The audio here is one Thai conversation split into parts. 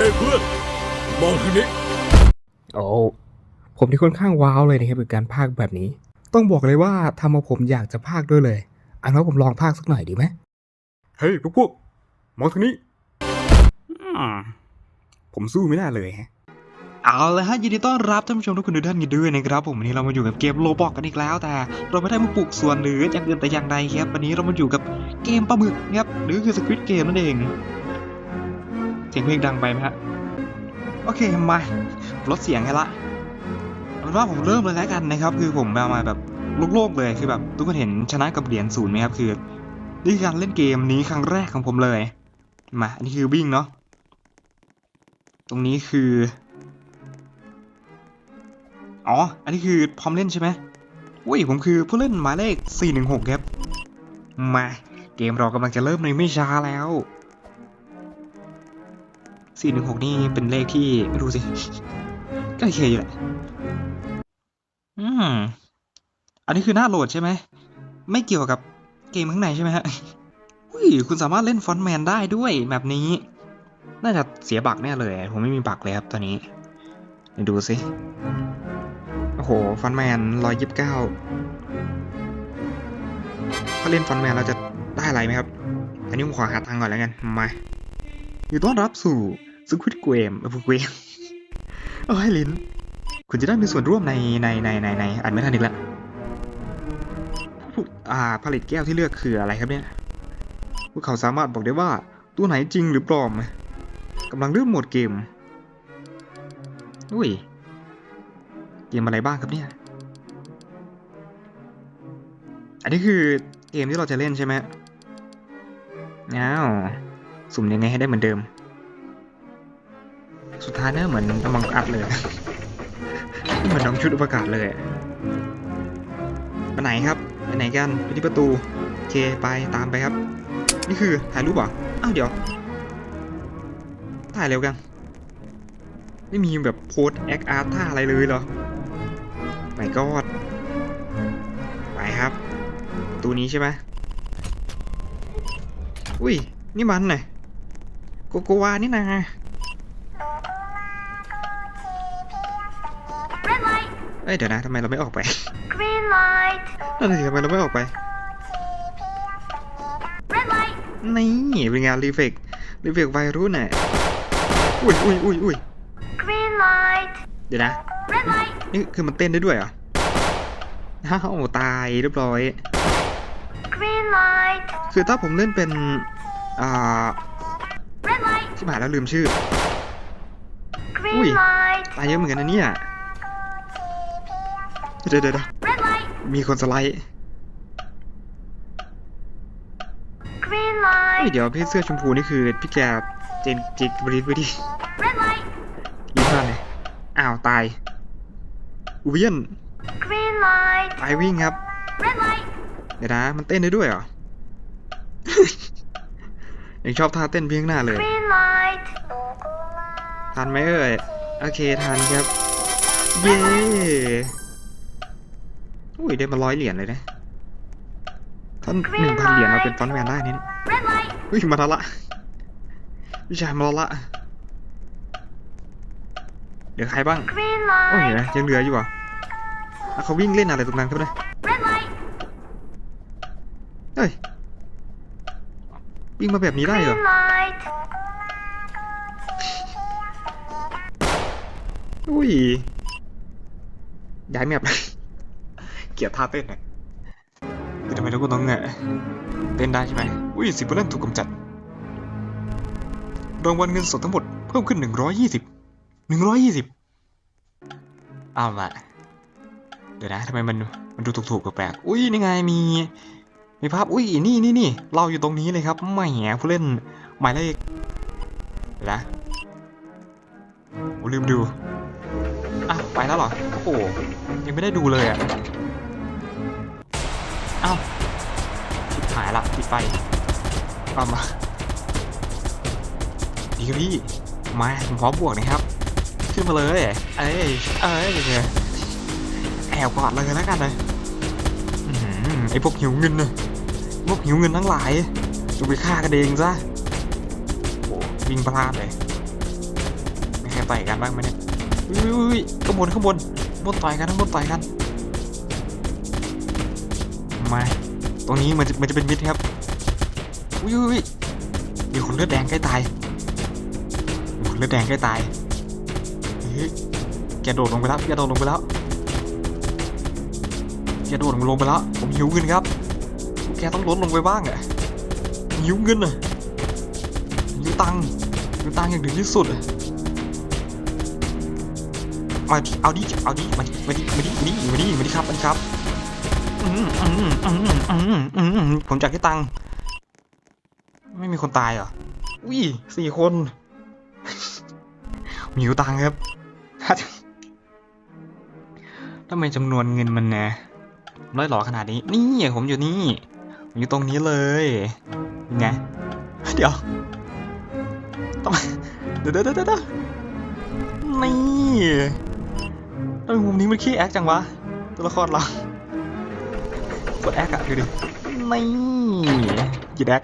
เฮ้ยเพื่อนมองทางนี้โอ้ผมที่ค่อนข้างว้าวเลยนะครับกับการพากย์แบบนี้ ต้องบอกเลยว่าทำเอาผมอยากจะพากย์ด้วยเลย อันว่าผมลองพากย์สักหน่อยดีไหมเฮ้ยพวกพวกมองทางนี้ผมสู้ไม่ได้เลยฮะเอาเลยฮะยินดีต้อนรับท่านผู้ชมทุกคนทุกท่านกันด้วยนะครับผมวันนี้เรามาอยู่กับเกมโลบอกกันอีกแล้ว แต่เราไม่ได้มาปลูกสวนหรืออย่างอื่นแต่อย่างใดครับวันนี้เรามาอยู่กับเกมปลาหมึกนะครับหรือคือสควิตเกมนั่นเอง เสียงเพลงดังไปไหมฮะ โอเคมาลดเสียงให้ละเอาเป็นว่าผมเริ่มเลยแล้วกันนะครับ คือผมมามาแบบโลกๆเลยคือแบบทุกคนเห็นชนะกับเหรียญศูนย์ไหมครับ คือนี่คือการเล่นเกมนี้ครั้งแรกของผมเลย มาอันนี้คือวิ่งเนาะตรงนี้คือ อ๋อ อันนี้คือพร้อมเล่นใช่ไหมอุ้ย ผมคือผู้เล่นหมายเลข 416 ครับ มา เกมเรากำลังจะเริ่มในไม่ช้าแล้ว 416นี่เป็นเลขที่ไม่รู้สิก็โอเคอยู่แหละอืม อันนี้คือหน้าโหลดใช่ไหม ไม่เกี่ยวกับเกมข้างในใช่ไหมฮะอุ้ยคุณสามารถเล่นฟอนต์แมนได้ด้วยแบบนี้ น่าจะเสียบักแน่เลย ผมไม่มีบักเลยครับตอนนี้เดี๋ยวดูสิ โอ้โหฟันแมนร้อยยิบเก้าถ้าเล่นฟันแมนเราจะได้อะไรไหมครับ อันนี้ผมขอหาตังก่อนแล้วกัน มา อยู่ต้อนรับสู่ สควิตเกมเออเกมโอ้ลิ้น คุณจะได้มีส่วนร่วมในในในในในอ่านไม่ทันอีกแล้วอ่าผลิตแก้วที่เลือกคืออะไรครับเนี่ย พวกเขาสามารถบอกได้ว่าตัวไหนจริงหรือปลอมกำลังเลือกโหมดเกมอุ้ย เกมอะไรบ้างครับเนี่ย อันนี้คือเกมที่เราจะเล่นใช่ไหมอ้าว สุ่มยังไงให้ได้เหมือนเดิม สุดท้ายเนี่ยเหมือนอมังอัดเลย เหมือนน้องชุดอุปกาศเลยไปไหนครับไปไหนกันไปที่ประตูโอเคไปตามไปครับ นี่คือถ่ายรูปเหรออ้าวเดี๋ยวถ่ายเร็วกันไม่มีแบบโพสแอคอาร์ตท่าอะไรเลยเหรอไม่กอดไปครับ ตัวนี้ใช่ไหมอุ้ย นี่มันน่ะโกโกวานี่นะ อ้ยเดี๋ยวนะทำไมเราไม่ออกไป green light, นั่นสิทำไมเราไม่ออกไป red light, นี่เป็นงานรีเฟกรีเฟกไวรุ่นน่ะอุ้ยอุ้ยอุ้ยอุ้ย green light, เดี๋ยวนะ red light, นี่คือมันเต้นได้ด้วยเหรออ้าวตายเรียบร้อย green light, คือถ้าผมเล่นเป็น อ่า red light, ที่หมายแล้วลืมชื่อ green Ui. light, ตายเยอะเหมือนกันนะเนี่ย เดี๋ยวเดี๋ยวเดี๋ยว red light, มีคนสไลด์ green เฮ้ย light, เดี๋ยวพี่เสื้อชมพูนี่คือพี่แกเจนจิกบริษบริ red light, ยิ้มมากเลยอ้าว ตายอูเวียน green light, ตายวิ่งครับ red light, เดี๋ยวนะ มันเต้นได้ด้วยเหรอ ยังชอบท่าเต้นเพียงหน้าเลย green light, ทันไหมเอ่ย โอเค ทันครับ เย้ อุ้ยได้มาร้อยเหรียญเลยนะท่านหนึ่งพันเหรียญมาเป็นฟอนต์แมนได้นี่ red light, อุ้ยมาทะละวิชายมาละเดี๋ยวใครบ้าง green โอ้ย light, เห็นไหมยังเหลืออยู่อะอะเขาวิ่งเล่นอะไรตรงนั้นครับเนี่ย red light, เฮ้ยวิ่งมาแบบนี้ได้เหรอ green light, อุ้ยย้ายแมปเกลียดท่าเต้นเนี่ยคือทำไมทุกคนต้องเงะเต้นได้ใช่ไหมอุ้ยสิบผู้เล่นถูกกำจัดรางวัลเงินสดทั้งหมดเพิ่มขึ้นหนึ่งร้อยยี่สิบหนึ่งร้อยยี่สิบเอาละเดี๋ยวนะทำไมมันมันดูถูกๆแปลกๆอุ้ยนี่ไงมีมีภาพอุ้ยนี่นี่นี่เราอยู่ตรงนี้เลยครับแหมผู้เล่นหมายเลขเดี๋ยวนะโอ้ลืมดูอ้าวไปแล้วเหรอโอ้ยังไม่ได้ดูเลยอะ อ้าวชิบหายละปิดไฟเอามาดีครับพี่มาผมพร้อมบวกนะครับ ขึ้นมาเลย เอ้ย เอ้ยเนี่ยแอบกอดเลยแล้วกันเลยอื้อหือไอพวกหิวเงินเนะพวกหิวเงินทั้งหลายจงไปฆ่ากันเองซะโอ้วิ่งพลาดเลยต่อยกันบ้างไหมเนี่ยอุ้ยข้างบนข้างบนบนต่อยกันข้างบนต่อยกัน มา ตรงนี้มันจะมันจะเป็นมิดครับอุ้ยอุ้ยอุ้ยมีคนเลือดแดงใกล้ตายมีคนเลือดแดงใกล้ตายเฮ้ยแกโดดลงไปแล้วแกโดดลงไปแล้วแกโดดลงไปแล้วผมหิวเงินครับ แกต้องลดลงไปบ้างอะหิวเงินอะหิวตังค์หิวตังค์อย่างถึงที่สุดอะมาดิเอาดิเอาดิมาดิมาดิมาดิมาดิมาดิมาดิครับมาดิครับ ผมอยากได้ตัง ไม่มีคนตายเหรอ อุ้ยสี่คนมีอยู่ตังครับทำไมจำนวนเงินมันนะร้อยหลอขนาดนี้ นี่ผมอยู่นี่ ผมอยู่ตรงนี้เลยไงเดี๋ยวต้องเดี๋ยวเดี๋ยวเดี๋ยวเดี๋ยวนี่ทำไมมุมนี้มันขี้แอคจังวะ ตัวละครเรา กดแอคอะดูดิไม่ยืนแอค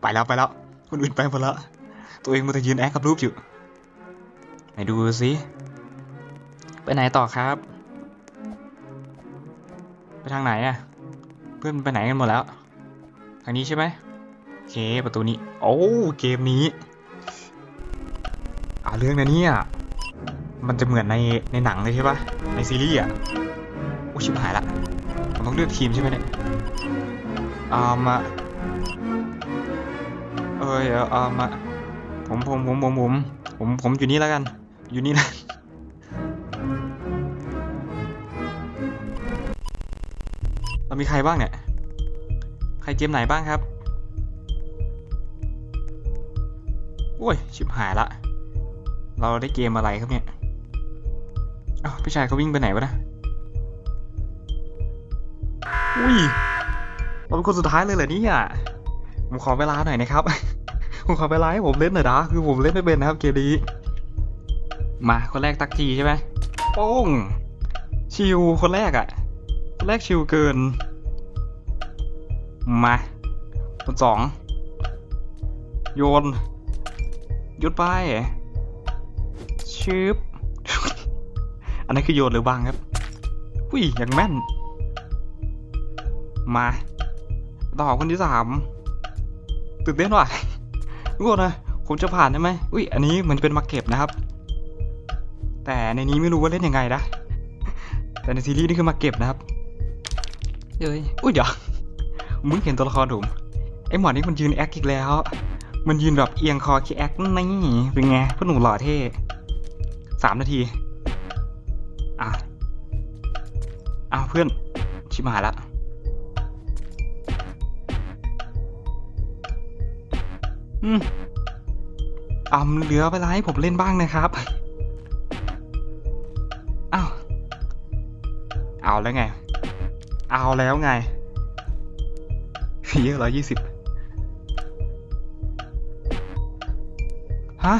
ไปแล้วไปแล้วคนอื่นไปหมดแล้วตัวเองมัวแต่ยืนแอคกับรูปอยู่ไหนดูสิไปไหนต่อครับ ไปทางไหนอะเพื่อนไปไหนกันหมดแล้ว ทางนี้ใช่ไหมโอเคประตูนี้ โอ้เกมนี้เอาเรื่องนะเนี่ยมันจะเหมือนในในหนังเลยใช่ปะในซีรีส์อะโอ้ชิบหายละ ผมต้องเลือกทีมใช่ไหมเนี่ยอามาเอ้ยเอออ่ามาผมผมผมผมผมผมผมอยู่นี่แล้วกัน อยู่นี่นะเรามีใครบ้างเนี่ย ใครเกมไหนบ้างครับโอ้ย ชิบหายละ เราได้เกมอะไรครับเนี่ยอ้าวพี่ชายเขาวิ่งไปไหนวะนะ อุ้ยเราเป็นคนสุดท้ายเลยเหรอเนี่ยผมขอเวลาหน่อยนะครับ ผมขอเวลาให้ผมเล่นหน่อยนะคือผมเล่นไม่เป็นนะครับเกมนี้มาคนแรกตักจีใช่ไหมโป้งชิวคนแรกอะ่ะคนแรกชิวเกิน มาคนสองโยนยุดไปชืบอันนั้คือโยนหรือบังครับอุ้ยอย่างแม่น มาต่อคนที่สามตื่นเต้นว่ะทุกคนนะผมจะผ่านได้ไหมอุ้ยอันนี้เหมือนเป็นมาเก็บนะครับ แต่ในนี้ไม่รู้ว่าเล่นยังไงนะแต่ในซีรีส์นี่คือมาเก็บนะครับเอ้ยอุ้ยเดี๋ยวมึงเห็นตัวละครถูกไอหมอนี่มันยืนแอคอีกแล้ว มันยืนแบบเอียงคอคิแอคนี่เป็นไงพ่อหนุ่มหล่อเท่สามนาทีอะอ้าวเพื่อนชิบหายละ อืมอ่ำเหลือเวลาให้ผมเล่นบ้างนะครับ อ้าว เอาแล้วไง เอาแล้วไง เยอะร้อยยี่สิบฮะ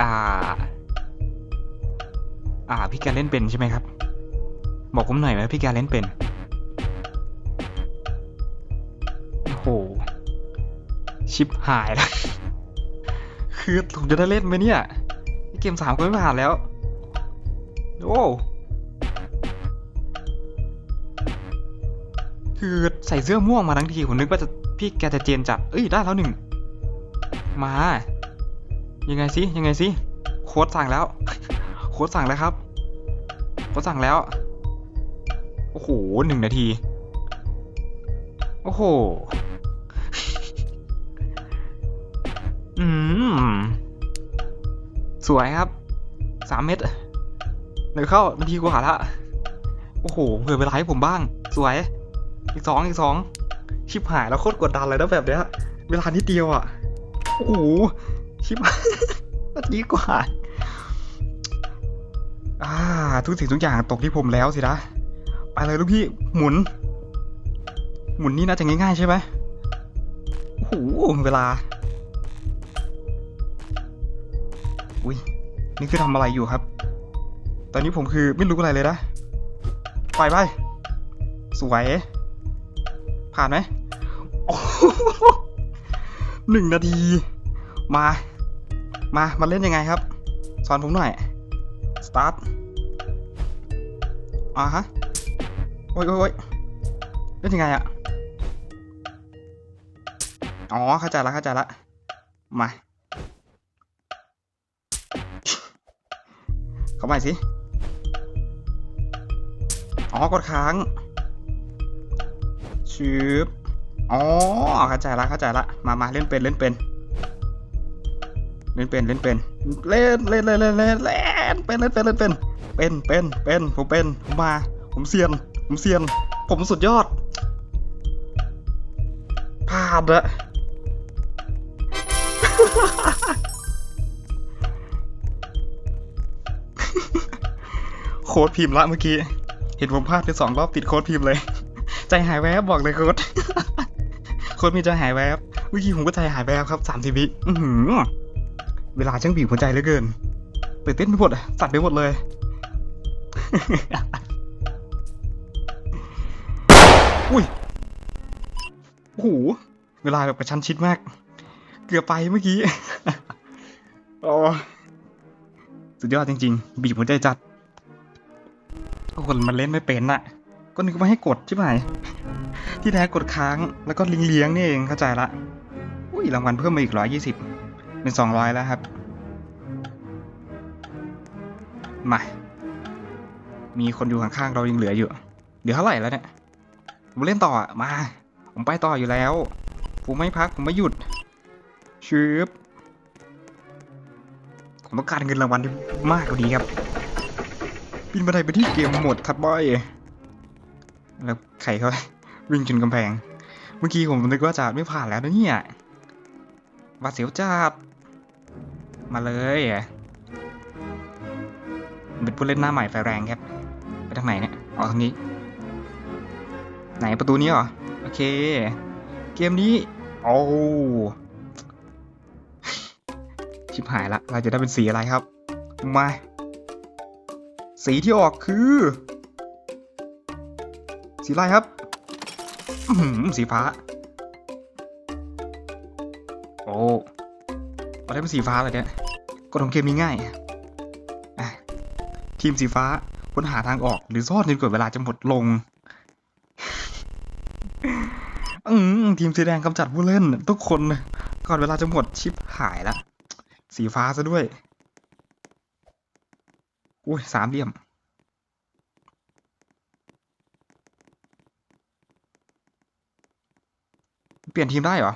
อ่า อ่า พี่แกเล่นเป็นใช่ไหมครับ บอกผมหน่อยไหมพี่แกเล่นเป็น ชิปหายแล้วคือผมจะได้เล่นไหมเนี่ยนี่เกมสามก็ไม่ผ่านแล้ว โอ้คือใส่เสื้อม่วงมาทั้งทีผมนึกว่าจะพี่แกจะเจนจัด เอ้ยได้แล้วหนึ่ง มา ยังไงสิยังไงสิโค้ดสั่งแล้ว โค้ดสั่งแล้วครับโค้ดสั่งแล้ว โอ้โหหนึ่งนาที โอ้โห อืม สวยครับ สามเม็ดเดี๋ยวเข้านาทีกว่าละ โอ้โหเผื่อเวลาให้ผมบ้าง สวย อีกสองอีกสอง ชิบหายแล้วโคตรกดดันเลยนะแบบเนี้ย เวลานิดเดียวอะ โอ้โห ชิบหายนาทีกว่าอ่า ทุกสิ่งทุกอย่างตกที่ผมแล้วสินะ ไปเลยลูกพี่หมุน หมุนนี่น่าจะง่ายๆใช่ไหมโอ้โห เวลา อุ้ยนี่คือทำอะไรอยู่ครับ ตอนนี้ผมคือไม่รู้อะไรเลยนะ ไปไป สวย ผ่านไหมโอ้โหหนึ่งนาที มา มา มาเล่นยังไงครับ สอนผมหน่อย สตาร์ทอ่าฮะ โอ้ยโอ้ยโอ้ยเล่นยังไงอะอ๋อ เข้าใจละเข้าใจละ มา เข้าไปสิ อ๋อกดค้างชืบอ๋อเข้าใจละเข้าใจละมามาเล่นเป็นเล่นเป็น เล่นเป็นเล่นเป็น เล่นเล่นเล่นเล่นเล่นเล่นเป็นเล่นเป็นเล่นเป็น เป็นเป็นเป็นผมเป็นผมมา ผมเซียน ผมเซียน ผมสุดยอดพลาดอะ โค้ดพิมพ์ละเมื่อกี้ เห็นผมพลาดไปสองรอบติดโค้ดพิมพ์เลย ใจหายแวบบอกเลยโค้ดโค้ดมีใจหายแวบเมื่อกี้ผมก็ใจหายแวบครับสามสิบวิอื้อเวลาช่างบีบหัวใจเหลือเกินตื่นเต้นไปหมดอะสั่นไปหมดเลยอุ้ยโอ้โหเวลาแบบกระชั้นชิดมาก เกือบไปเมื่อกี้โอ้ สุดยอดจริง ๆ บีบหัวใจจัดคนมันเล่นไม่เป็นน่ะก็นึกว่าให้กดใช่ไหมที่แท้กดค้างแล้วก็ลิงเลี้ยงนี่เองเข้าใจละ อุ้ยรางวัลเพิ่มมาอีกร้อยยี่สิบเป็นสองร้อยแล้วครับ มา มีคนอยู่ข้างๆเรายังเหลืออยู่ เดี๋ยวเท่าไหร่แล้วเนี่ยผมเล่นต่อมา ผมไปต่ออยู่แล้ว ผมไม่พักผมไม่หยุดชืบ ผมต้องการเงินรางวัลที่มากกว่านี้ครับบินบันไดไปที่เกมหมดทัดบอยแล้วใครเขาวิ่งชนกำแพง เมื่อกี้ผมนึกว่าจะไม่ผ่านแล้วนะเนี่ยบาดเสียวจัดมาเลยเป็นผู้เล่นหน้าใหม่ไฟแรงครับ ไปทางไหนเนี่ยออกทางนี้ ไหนประตูนี้เหรอ โอเค เกมนี้ โอ้ ชิบหายละ เราจะได้เป็นสีอะไรครับ มา สีที่ออกคือ สีอะไรครับสีฟ้า โอ้เราได้เป็นสีฟ้าเลยเนี่ยกฎของเกมนี้ง่ายทีมสีฟ้าค้นหาทางออก หรือซ่อนจนกว่าเวลาจะหมดลงอืมทีมสีแดงกำจัดผู้เล่น ทุกคนก่อนเวลาจะหมดชิปหายและ สีฟ้าซะด้วย อุ้ยสามเหลี่ยม เปลี่ยนทีมได้เหรอ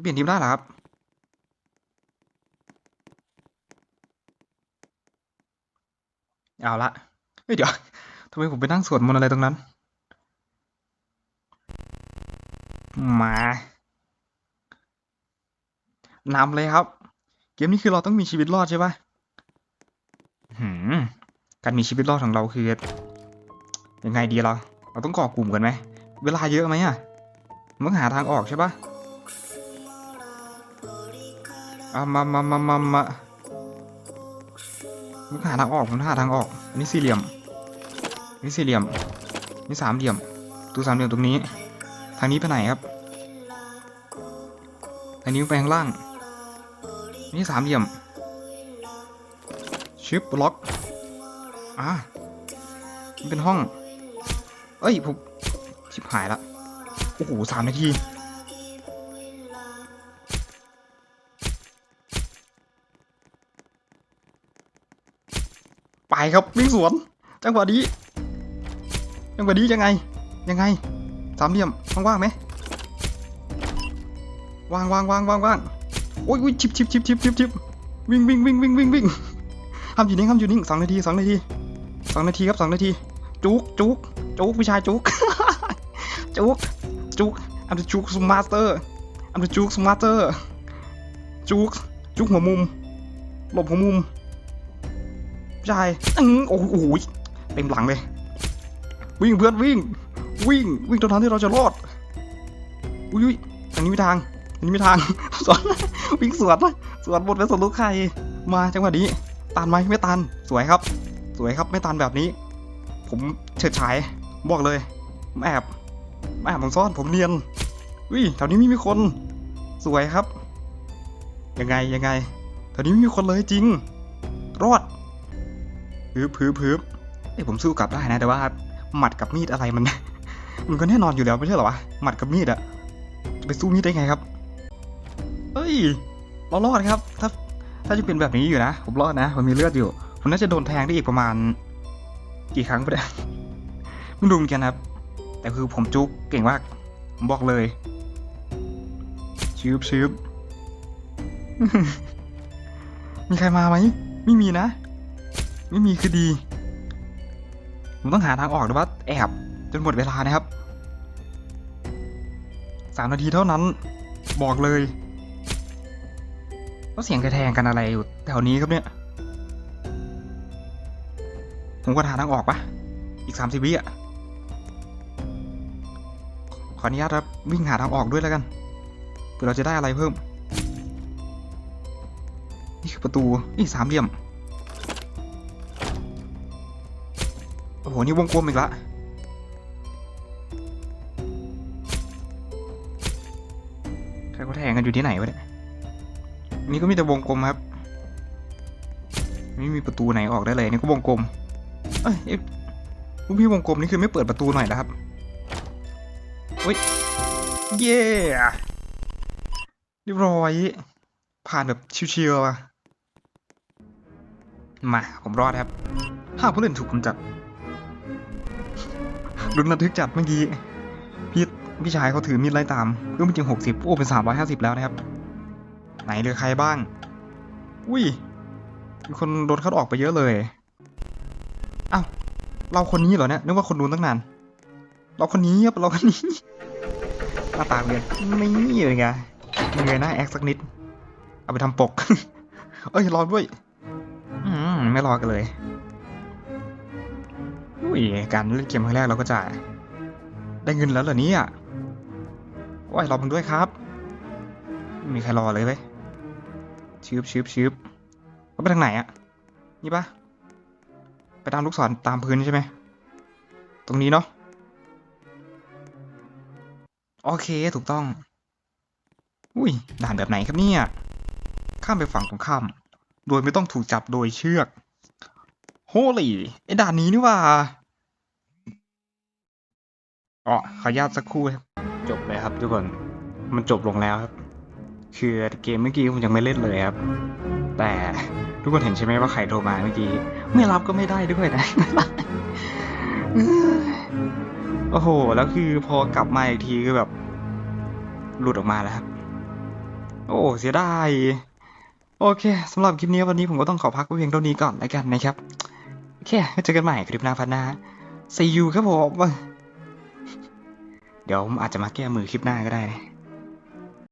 เปลี่ยนทีมได้เหรอครับ เอาละเฮ้ยเดี๋ยวทำไมผมไปนั่งสวดมนต์อะไรตรงนั้น มา นำเลยครับ เกมนี้คือเราต้องมีชีวิตรอดใช่ปะหืมการมีชีวิตรอดของเราคือยังไงดีเราเราต้องก่อกลุ่มกันไหม เวลาเยอะไหมอะมันต้องหาทางออกใช่ปะอะมามามามามามันหาทางออกมันหาทางออกนนี้สี่เหลี่ยมนนี้สี่เหลี่ยมนนี่สามเหลี่ยม ตัวสามเหลี่ยมตรงนี้ ทางนี้ไปไหนครับ ทางนี้ไปข้างล่าง นี่สามเหลี่ยม ชิปล็อก อ่านี่เป็นห้อง เอ้ย ผมชิบหายละ โอ้โหสามนาทีไปครับวิ่งสวน จังหวะนี้จังหวะนี้ยังไง ยังไง สามเหลี่ยมว่างๆไหมวางวางวางวางวาง โอ้ยชิบชิบชิบชิบชิบชิบวิ่งวิ่งวิ่งวิ่งวิ่งวิ่งห้ามอยู่นิ่งห้ามอยู่นิ่งสองนาทีสองนาทีสองนาทีครับสองนาที จุกจุกจุกผู้ชายจุกจุกจุกอัมเดจุกสมาสเตอร์อัมเดจุกสมาสเตอร์จุกจุกหัวมุม หลบหัวมุมชายอื้อโอ้โหเต็มหลังเลย วิ่งเพื่อนวิ่ง วิ่งวิ่งจนทางที่เราจะรอดอุ้ยอันนี้ไม่ทางอันนี้ไม่ทางสวน วิ่งสวนสวนบนไปสวนลูกไข่มาจังหวะนี้ตันไหมไม่ตันสวยครับ สวยครับไม่ตันแบบนี้ ผมเฉิดฉายบอกเลยผมแอบผมแอบผมซ่อนผมเนียนอุ้ยแถวนี้ไม่มีคน สวยครับยังไงยังไงแถวนี้ไม่มีคนเลยจริง รอดพืบพืบพืบเอ้ยผมสู้กลับได้นะแต่ว่าหมัดกับมีดอะไรมัน มันก็แน่นอนอยู่แล้วไม่ใช่หรอวะหมัดกับมีดอะจะไปสู้มีดได้ไงครับ ยเรารอดครับ ถ้าถ้าจะเป็นแบบนี้อยู่นะ ผมรอดนะ ผมมีเลือดอยู่ ผมน่าจะโดนแทงได้อีกประมาณ กี่ครั้งไปได้ไม่รู้เหมือนกันครับ แต่คือผมจุกเก่งมากผมบอกเลยชืบชืบมีใครมาไหม ไม่มีนะ ไม่มีคือดี ผมต้องหาทางออกหรือว่าแอบ จนหมดเวลานะครับ สามนาทีเท่านั้น บอกเลย ว่าเสียงกระแทงกันอะไรอยู่แถวนี้ครับเนี่ย ผมก็หาทางออกปะอีกสามสิบวิอะ ขออนุญาตครับวิ่งหาทางออกด้วยแล้วกันเผื่อเราจะได้อะไรเพิ่ม นี่คือประตูนี่สามเหลี่ยม โอ้โห นี่วงกลมอีกละใครเขาแทงกันอยู่ที่ไหนวะเนี่ย นี่ก็มีแต่วงกลมครับ ไม่มีประตูไหนออกได้เลยนี่ก็วงกลม เอ้ยเอ๊ะลูกพี่วงกลมนี่คือไม่เปิดประตูหน่อยนะครับเฮ้ย เย้เรียบร้อย ผ่านแบบชิวๆอะมา ผมรอดครับห้าผู้เล่นถูกกำจัดรุนระทึกจัดเมื่อกี้ พี่พี่ชายเขาถือมีดไล่ตามเพิ่มเป็นจิงหกสิบโอ้เป็นสามร้อยห้าสิบแล้วนะครับ ไหนหลือใครบ้าง อุ้ยมีคนโดนคัดออกไปเยอะเลยอ้าวเราคนนี้เหรอเนี่ยนึกว่าคนนู้นตั้งนาน เราคนนี้ครับเราคนนี้หน้าตาเรียนนี่เลยไงเงยหน้าแอคสักนิด เอาไปทำปก เอ้ยรอด้วย อืมไม่รอกันเลยอุ้ยการเล่นเกมครั้งแรกเราก็จะได้เงินแล้วเหรอเนี่ยโอ้ยรอผมด้วยครับ มีใครรอเลยเว้ย ชืบชืบชืบก็ไปทางไหนอะนี่ปะไปตามลูกศรตามพื้นใช่ไหมตรงนี้เนาะโอเคถูกต้อง อุ้ยด่านแบบไหนครับเนี่ย ข้ามไปฝั่งตรงข้าม โดยไม่ต้องถูกจับโดยเชือก โฮลี่ไอ้ด่านนี้นี่ว่าอ๋อขออนุญาตสักครู่จบเลยครับทุกคน มันจบลงแล้วครับ คือเกมเมื่อกี้ผมยังไม่เล่นเลยครับ แต่ทุกคนเห็นใช่ไหมว่าใครโทรมาเมื่อกี้ ไม่รับก็ไม่ได้ด้วยนะ โอ้โห แล้วคือพอกลับมาอีกทีคือแบบ หลุดออกมาแล้วครับ โอ้เสียดายโอเคสำหรับคลิปนี้วันนี้ผมก็ต้องขอพักไว้เพียงเท่านี้ก่อนแล้วกันนะครับ โอเคเจอกันใหม่คลิปหน้าพันนา see you ครับผม เดี๋ยวผมอาจจะมาแก้มือคลิปหน้าก็ได้นะ